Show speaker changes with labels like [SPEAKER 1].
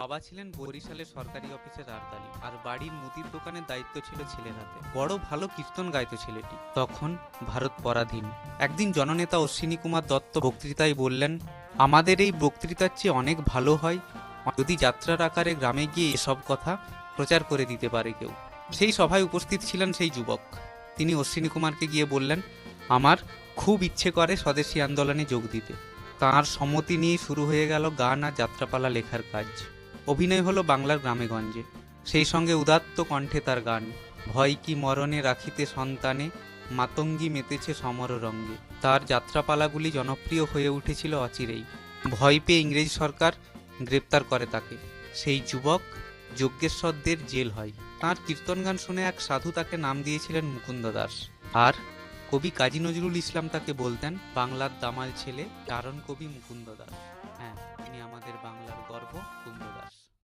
[SPEAKER 1] বাবা ছিলেন বরিশালের সরকারি অফিসের আরদালি আর বাড়ির মুদির দোকানের দায়িত্ব ছিল ছেলের হাতে। বড় ভালো কীর্তন গাইতো ছেলেটি। তখন ভারত পরাধীন। একদিন জননেতা অশ্বিনী কুমার দত্ত বক্তৃতায় বললেন, আমাদের এই বক্তৃতার চেয়ে অনেক ভালো হয় যদি যাত্রার আকারে গ্রামে গিয়ে এসব কথা প্রচার করে দিতে পারে কেউ। সেই সভায় উপস্থিত ছিলেন সেই যুবক। তিনি অশ্বিনী কুমারকে গিয়ে বললেন, আমার খুব ইচ্ছে করে স্বদেশী আন্দোলনে যোগ দিতে। তাঁর সম্মতি নিয়ে শুরু হয়ে গেল গান আর যাত্রাপালা লেখার কাজ। অভিনয় হলো বাংলার গ্রামেগঞ্জে সেই সঙ্গে উদাত্ত কণ্ঠে তার গান, ভয় কি মরণে রাখিতে সন্তানে, মাতঙ্গী মেতেছে সমর রঙ্গে। তার যাত্রাপালাগুলি জনপ্রিয় হয়ে উঠেছিল অচিরেই। ভয় পেয়ে ইংরেজ সরকার গ্রেপ্তার করে তাকে। সেই যুবক যজ্ঞেশ্বরদের জেল হয়। তার কীর্তন গান শুনে এক সাধু তাকে নাম দিয়েছিলেন মুকুন্দ দাস। আর কবি কাজী নজরুল ইসলাম তাকে বলতেন, বাংলার দামাল ছেলে, কারণ কবি মুকুন্দ দাস। হ্যাঁ তিনি আমাদের